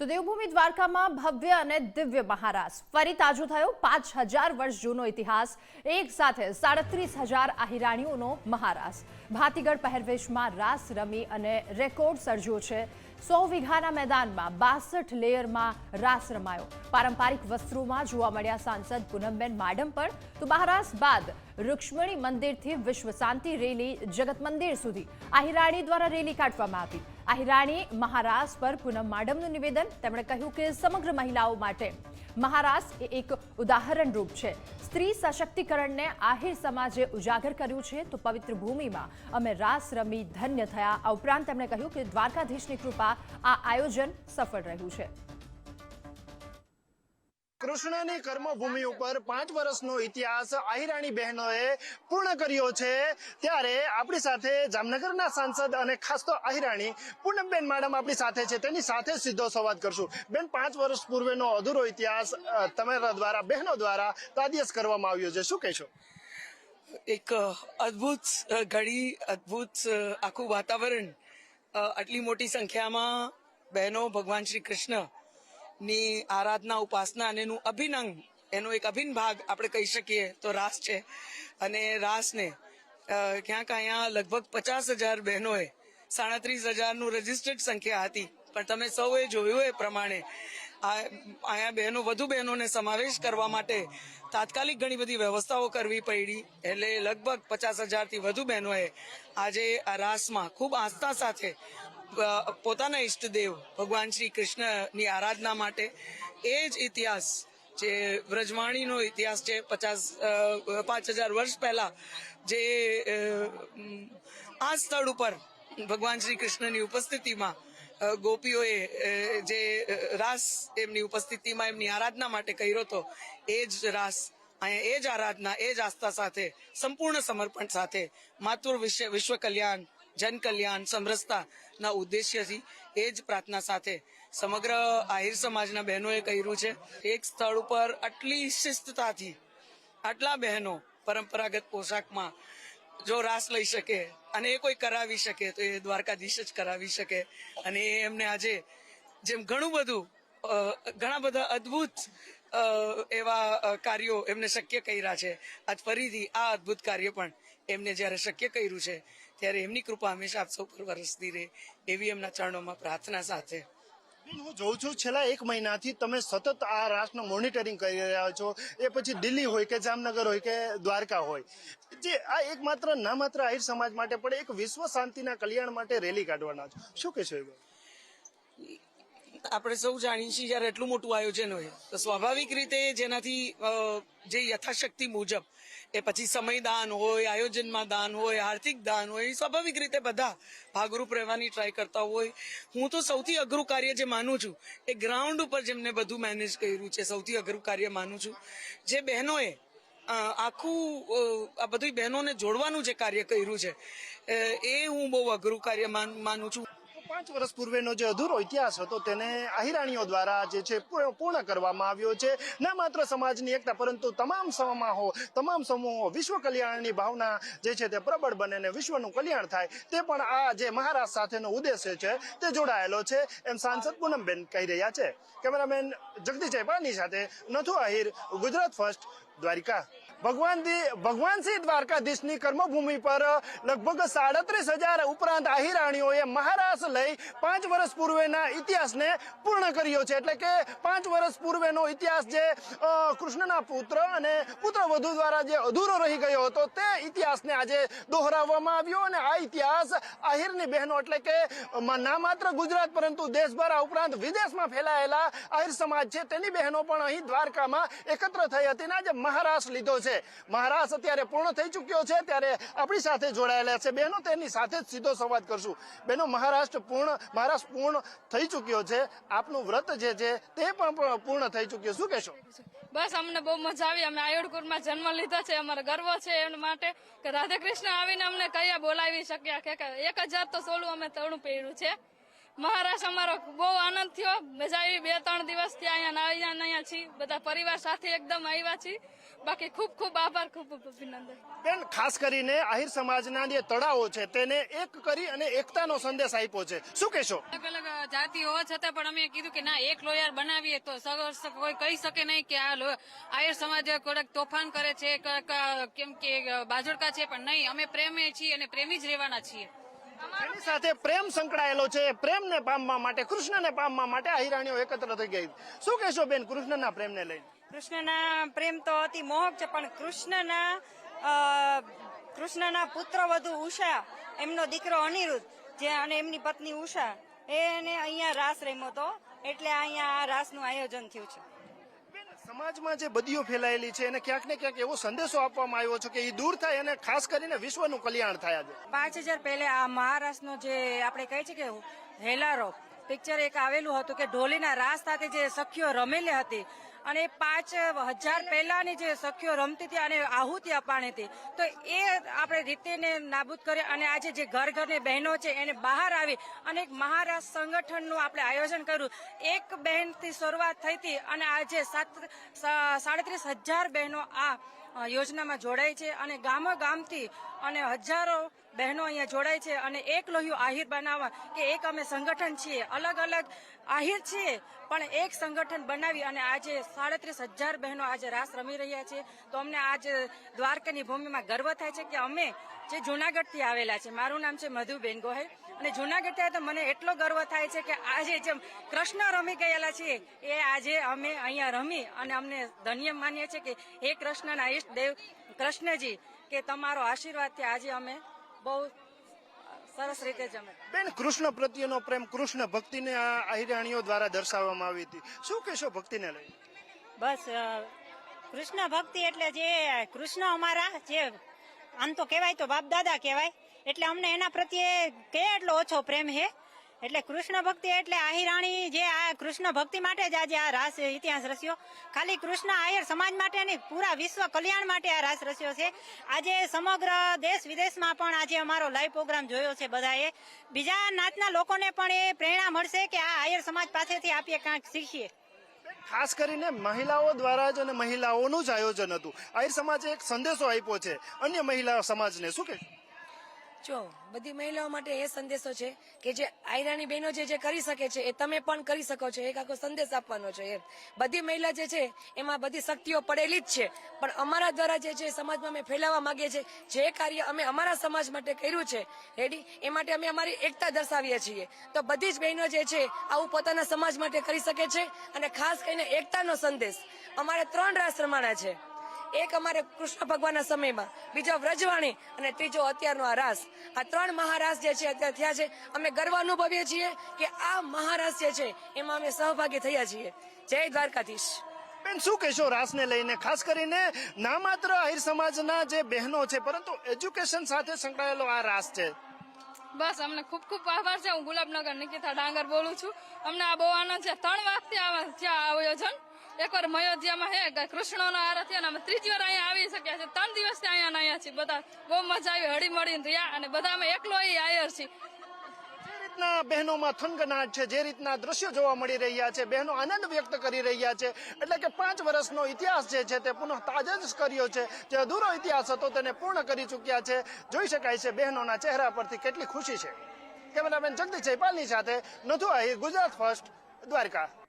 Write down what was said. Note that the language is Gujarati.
તો દેવભૂમિ દ્વારકામાં ભવ્ય અને દિવ્ય મહારાસ. ફરી તાજો થયો પાંચ હજાર વર્ષ જૂનો ઇતિહાસ. એક સાથે સાડત્રીસ હજાર આહિરાણીઓનો મહારાસ. ભાતીગઢ પહેરવેશમાં રાસ રમી અને રેકોર્ડ સર્જ્યો છે. સો વીઘાના મેદાનમાં બાસઠ લેયરમાં રાસ રમાયો. પારંપરિક વસ્ત્રોમાં જોવા મળ્યા સાંસદ પૂનમબેન માડમ પણ. તો મહારાસ બાદ રૂક્ષ્મણી મંદિરથી વિશ્વ શાંતિ રેલી જગત મંદિર સુધી. આહિરાણી દ્વારા રેલી કાઢવામાં આવી. આહિરાણી મહારાસ પર પૂનમ માડમનું નિવેદન. તેમણે કહ્યું કે સમગ્ર મહિલાઓ માટે મહારાસ એ એક ઉદાહરણ રૂપ છે. સ્ત્રી સશક્તિકરણને આહિર સમાજે ઉજાગર કર્યું છે તો પવિત્ર ભૂમિમાં અમે રાસ રમી ધન્ય થયા. આ ઉપરાંત તેમણે કહ્યું કે દ્વારકાધીશની કૃપા આ આયોજન સફળ રહ્યું છે. કૃષ્ણની કર્મભૂમિ ઉપર પાંચ વર્ષનો ઇતિહાસ આહિરાણી બહેનોએ પૂર્ણ કર્યો છે. ત્યારે આપણી સાથે જામનગરના સાંસદ અને ખાસ તો આહિરાણી પૂનમબેન મેડમ આપણી સાથે છે. તેની સાથે સીધો સંવાદ કરશું. બેન, પાંચ વર્ષ પૂર્વેનો અધૂરો ઇતિહાસ તમારા દ્વારા, બહેનો દ્વારા તાદિયસ કરવામાં આવ્યો છે. શું કહેશો? એક અદ્ભુત ઘડી, અદ્ભુત આખું વાતાવરણ આટલી મોટી સંખ્યામાં બહેનો ભગવાન શ્રી કૃષ્ણ ની આરાધના, ઉપાસના અને એનું અભિનંગ, એનો એક અભિન્ન ભાગ આપણે કહી શકીએ તો રાસ છે. અને રાસને ક્યાંક અહીંયા લગભગ પચાસ હજાર બહેનોએ સાડત્રીસ હજારનું રજીસ્ટર્ડ સંખ્યા હતી. પણ તમે સૌએ જોયું એ પ્રમાણે અહીંયા બહેનો, વધુ બહેનોને સમાવેશ કરવા માટે તાત્કાલિક ઘણી બધી વ્યવસ્થાઓ કરવી પડી. એટલે લગભગ પચાસ હજારથી વધુ બહેનોએ આજે આ રાસમાં ખૂબ આસ્થા સાથે પોતાના ઈષ્ટદેવ ભગવાન શ્રી કૃષ્ણની આરાધના માટે એ જ ઇતિહાસ જે વ્રજવાણીનો ઇતિહાસ છે, પચાસ પાંચ હજાર વર્ષ પહેલા જે આ સ્થળ ઉપર ભગવાન શ્રી કૃષ્ણની ઉપસ્થિતિમાં ગોપીઓએ જે રાસ એમની ઉપસ્થિતિમાં એમની આરાધના માટે કર્યો હતો, એ જ રાસ, અહીંયા એ જ આરાધના, એ જ આસ્થા સાથે, સંપૂર્ણ સમર્પણ સાથે માતૃ વિશ્વ વિશ્વ કલ્યાણ જન કલ્યાણ સમરસતાના ઉદ્દેશ્યથી એ જ પ્રાર્થના સાથે સમગ્ર આહિર સમાજના બહેનોએ કર્યું છે. એક સ્થળ ઉપર આટલી શિસ્તતાથી આટલા બહેનો પરંપરાગત પોશાકમાં જો રાસ લઈ શકે અને એ કોઈ કરાવી શકે, તો એ દ્વારકાધીશ જ કરાવી શકે. અને એ એમને આજે જેમ ઘણું બધું ઘણા બધા અદ્ભુત એવા કાર્યો એમને શક્ય કર્યા છે. આજ ફરીથી આ અદ્ભુત કાર્ય પણ એમને જ્યારે શક્ય કર્યું છે, ત્યારે એમની કૃપા હંમેશા આપ સૌ પર વરસતી રહે એવી એમના ચરણોમાં પ્રાર્થના સાથે હું જોઉં છું, છેલ્લા એક મહિનાથી તમે સતત આ રાસનું મોનિટરિંગ કરી રહ્યા છો એ પછી દિલ્હી હોય કે જામનગર હોય કે દ્વારકા હોય, જે આ એક માત્ર ના માત્ર આહિર સમાજ માટે પણ એક વિશ્વ શાંતિના કલ્યાણ માટે રેલી કાઢવાના છો શું કહેશો એ? આપણે સૌ જાણીએ છીએ જ્યારે એટલું મોટું આયોજન હોય, તો સ્વાભાવિક રીતે જેનાથી જે યથાશક્તિ મુજબ એ પછી સમયદાન હોય, આયોજનમાં દાન હોય આર્થિક દાન હોય સ્વાભાવિક રીતે બધા ભાગરૂપ રહેવાની ટ્રાય કરતા હોય. હું તો સૌથી અઘરું કાર્ય જે માનું છું, એ ગ્રાઉન્ડ ઉપર જેમને બધું મેનેજ કર્યું છે, સૌથી અઘરું કાર્ય માનું છું. જે બહેનોએ આખું આ બધી બહેનોને જોડવાનું જે કાર્ય કર્યું છે, એ હું બહુ અઘરું કાર્ય માનું છું. પાંચ વર્ષ પૂર્વેનો જે અધૂરો ઇતિહાસ હતો તેને આહિરાણીઓ દ્વારા જે છે પૂર્ણ કરવામાં આવ્યો છે. ના માત્ર સમાજની એકતા, પરંતુ તમામ સમાહો, તમામ સમૂહો, વિશ્વ કલ્યાણની ભાવના જે છે તે પ્રબળ બને ને વિશ્વનું કલ્યાણ થાય તે પણ આ જે મહારાષ્ટ્ર સાથેનો ઉદ્દેશ્ય છે તે જોડાયેલો છે એમ સાંસદ પૂનમબેન કહી રહ્યા છે. કેમેરામેન જગદીશ પાની સાથે નથુ આહિર, ગુજરાત ફર્સ્ટ, દ્વારિકા. ભગવાન ભગવાન શ્રી દ્વારકાધીશની કર્મભૂમિ પર લગભગ સાડત્રીસ હજાર ઉપરાંત આહિરાણીઓએ મહારાસ લઈ પાંચ વર્ષ પૂર્વેના ઇતિહાસને પૂર્ણ કર્યો છે. એટલે કે પાંચ વર્ષ પૂર્વેનો ઇતિહાસ જે કૃષ્ણના પુત્ર અને પુત્રવધુ દ્વારા જે અધૂરો રહી ગયો હતો, તે ઇતિહાસને આજે દોહરાવવામાં આવ્યો અને આ ઇતિહાસ આહિરની બહેનો, એટલે કે ના માત્ર ગુજરાત પરંતુ દેશભર આ ઉપરાંત વિદેશમાં ફેલાયેલા આહિર સમાજ છે, તેની બહેનો પણ અહીં દ્વારકામાં એકત્ર થઈ હતી અને આજે મહારાસ લીધો છે. મહારાષ્ટ્ર અત્યારે પૂર્ણ થઈ ચૂક્યો છે, ત્યારે આપણી સાથે જોડાયેલા છે. બહેનો તેની સાથે જ સીધો સંવાદ કરશું. બહેનો મહારાષ્ટ્ર પૂર્ણ મહારાષ્ટ્ર પૂર્ણ થઈ ચૂક્યો છે. આપનું વ્રત જે છે, તે પણ પૂર્ણ થઈ ચૂક્યો. શું કહેશો? બસ, અમને બહુ મજા આવી. અમે આયુડકુરમાં જન્મ લીધો છે. અમારો ગર્વ છે એના માટે કે રાધે કૃષ્ણ આવીને અમને કયા બોલાવી શક્યા? કે એક હજાર તો સોળું અમે તળું પહેર્યું છે. મહારાષ્ટ્ર અમારો બહુ આનંદ થયો. મજા આવી. બે, ત્રણ દિવસ ત્યાં અહીંયા આવ્યા અહીંયા છીએ. બધા પરિવાર સાથે એકદમ આવ્યા છીએ. બાકી ખૂબ ખૂબ આભાર ખૂબ ખૂબ અભિનંદન. બેન ખાસ કરીને આહિર સમાજના જે તળાવો છે તેને એક કરી અને એકતાનો સંદેશ આપ્યો છે. શું કહેશો? અલગ અલગ જાતિ હોવા છતાં પણ અમે કીધું કે ના એક લોયાર બનાવીએ તો કોઈ કહી શકે નહીં કે આ આહિર સમાજ કોઈક તોફાન કરે છે કેમ કે બાજોડકા છે પણ નહીં. અમે પ્રેમે છીએ અને પ્રેમી જ રહેવાના છીએ. એની સાથે પ્રેમ સંકળાયેલો છે, પ્રેમને પામવા માટે, કૃષ્ણને પામવા માટે આહિરાણીઓ એકત્ર થઈ ગઈ. શું કહેશો બેન, કૃષ્ણના પ્રેમને લઈને કૃષ્ણના પ્રેમ તો અતિ મોહક છે, પણ કૃષ્ણના કૃષ્ણના પુત્ર વધુ ઉષા, એમનો દીકરો અનિરુદ્ધ, જે અને એમની પત્ની ઉષા, એને અહીંયા રાસ રમ્યો હતો, એટલે અહીંયા આ રાસનું આયોજન થયું છે. સમાજમાં જે બદીઓ ફેલાયેલી છે, એને ક્યાંક ને ક્યાંક એવો સંદેશો આપવામાં આવ્યો છે કે એ દૂર થાય અને ખાસ કરીને વિશ્વનું કલ્યાણ થાય આજે. પાંચ હજાર પહેલા આ મહારાષ્ટ્રનો જે આપણે કહે છે કે હેલારો પિક્ચર એક આવેલું હતું કે ઢોલીના રાસ સાથે જે સખીઓ રમેલી હતી અને પાંચ હજાર પહેલાની જે સખીઓ રમતી હતી અને આહુતિ અપાણી હતી. તો એ આપણે રીતેને નાબૂદ કરી અને આજે જે ઘર ઘરની બહેનો છે એને બહાર આવી અને એક મહારાષ્ટ્ર સંગઠનનું આપણે આયોજન કર્યું. એક બહેનથી શરૂઆત થઈ હતી અને આજે સાત સાડત્રીસ હજાર બહેનો આ યોજનામાં જોડાય છે અને ગામો ગામથી અને હજારો બહેનો અહીંયા જોડાય છે અને એક લોહિયું આહિર બનાવવા કે એક અમે સંગઠન છીએ. અલગ અલગ આહિર છીએ, પણ એક સંગઠન બનાવી અને આજે સાડત્રીસ હજાર બહેનો આજે રાસ રમી રહ્યા છે. તો અમને આજ દ્વારકાની ભૂમિમાં ગર્વ થાય છે કે અમે જે જુનાગઢથી આવેલા છે. મારું નામ છે મધુબેન ગોહેલ અને જુનાગઢથી આવે તો મને એટલો ગર્વ થાય છે કે આજે જેમ કૃષ્ણ રમી ગયેલા છીએ, એ આજે અમે અહીંયા રમી અને અમને ધન્ય માનીએ છીએ કે હે કૃષ્ણના ઈષ્ટ દેવ કૃષ્ણજી, કે તમારો આશીર્વાદથી આજે અમે બહુ સરસ રીતે જમે. બેન કૃષ્ણ પ્રત્યેનો પ્રેમ કૃષ્ણ ભક્તિને આ અહિરાણીઓ દ્વારા દર્શાવવામાં આવી હતી. શું કહેશો ભક્તિને લઈ બસ કૃષ્ણ ભક્તિ એટલે જે કૃષ્ણ અમારા જે આમ તો કહેવાય તો બાપ દાદા કહેવાય એટલે અમને એના પ્રત્યે કેટલો ઓછો પ્રેમ છે એટલે કૃષ્ણ ભક્તિ એટલે આહિરાણી જે આ કૃષ્ણ ભક્તિ માટે જ આજે આ રાસ ઇતિહાસ રચ્યો. ખાલી કૃષ્ણ આયર સમાજ માટે નહીં, પૂરા વિશ્વ કલ્યાણ માટે આ રાસ રચ્યો છે. આજે સમગ્ર દેશ વિદેશમાં પણ આજે અમારો લાઈવ પ્રોગ્રામ જોયો છે બધાએ. બીજા નાતના લોકોને પણ એ પ્રેરણા મળશે કે આ આયર સમાજ પાસેથી આપીએ કાંઈક શીખીએ. ખાસ કરીને મહિલાઓ દ્વારા જ અને મહિલાઓનું જ આયોજન હતું. આહિર સમાજે એક સંદેશો આપ્યો છે અન્ય મહિલા સમાજને. શું કહેશો જો, બધી મહિલાઓ માટે એ સંદેશો છે કે જે આયરાની બહેનો જે જે કરી શકે છે, એ તમે પણ કરી શકો છો, એક આખો સંદેશ આપવાનો છે બધી મહિલા જે છે, એમાં બધી શક્તિઓ પડેલી જ છે. પણ અમારા દ્વારા જે છે સમાજમાં અમે ફેલાવવા માંગીએ છીએ, જે કાર્ય અમે અમારા સમાજ માટે કર્યું છે, રેડી? એ માટે અમે અમારી એકતા દર્શાવીએ છીએ. તો બધી જ બહેનો જે છે, આવું પોતાના સમાજ માટે કરી શકે છે, અને ખાસ કરીને એકતાનો સંદેશ. અમારે ત્રણ રાસ રમાણા છે. એક અમારે કૃષ્ણ ભગવાનના સમયમાં બીજો વ્રજવાણી અને ત્રીજો અત્યારનો આ રાસ. આ ત્રણ મહારાસ જે છે અત્યારે થયા છે અમે ગર્વ અનુભવીએ છીએ કે આ મહારાસ જે છે એમાં અમે સહભાગી થયા છીએ. જય દ્વારકાધીશ. બેન શું કહેશો રાસને લઈને? ખાસ કરીને ના માત્ર આહિર સમાજના જે બહેનો છે પરંતુ એજ્યુકેશન સાથે સંકળાયેલો આ રાસ છે. બસ અમને ખૂબ ખૂબ આભાર છે. હું ગુલાબનગર નિકિતા ડાંગર બોલું છું. અમને આ બહુ આનંદ છે. ત્રણ વાગથી આ છે આ આયોજન. એકવાર મયોધ્યામાં હે કૃષ્ણનો આરતી અને અમે ત્રીજી વાર અહીંયા આવી શક્યા છે ત્રણ દિવસથી અહીંયા અહીંયા છીએ. બધા બહુ મજા આવી હળી મળીને રહ્યા અને બધા અમે એકલો આયર છીએ. રીતના બહેનોમાં થનગનાટ છે, જે રીતના દ્રશ્યો જોવા મળી રહ્યા છે, બહેનો આનંદ વ્યક્ત કરી રહ્યા છે. એટલે કે પાંચ વર્ષનો ઇતિહાસ જે છે તે પુનઃ તાજા જ છે. જે અધૂરો ઇતિહાસ હતો તેને પૂર્ણ કરી ચૂક્યા છે. જોઈ શકાય છે બહેનોના ચહેરા પરથી કેટલી ખુશી છે. કેમેરામેન જગદીશ જયપાલની સાથે નથુ આહિર ગુજરાત ફર્સ્ટ દ્વારકા.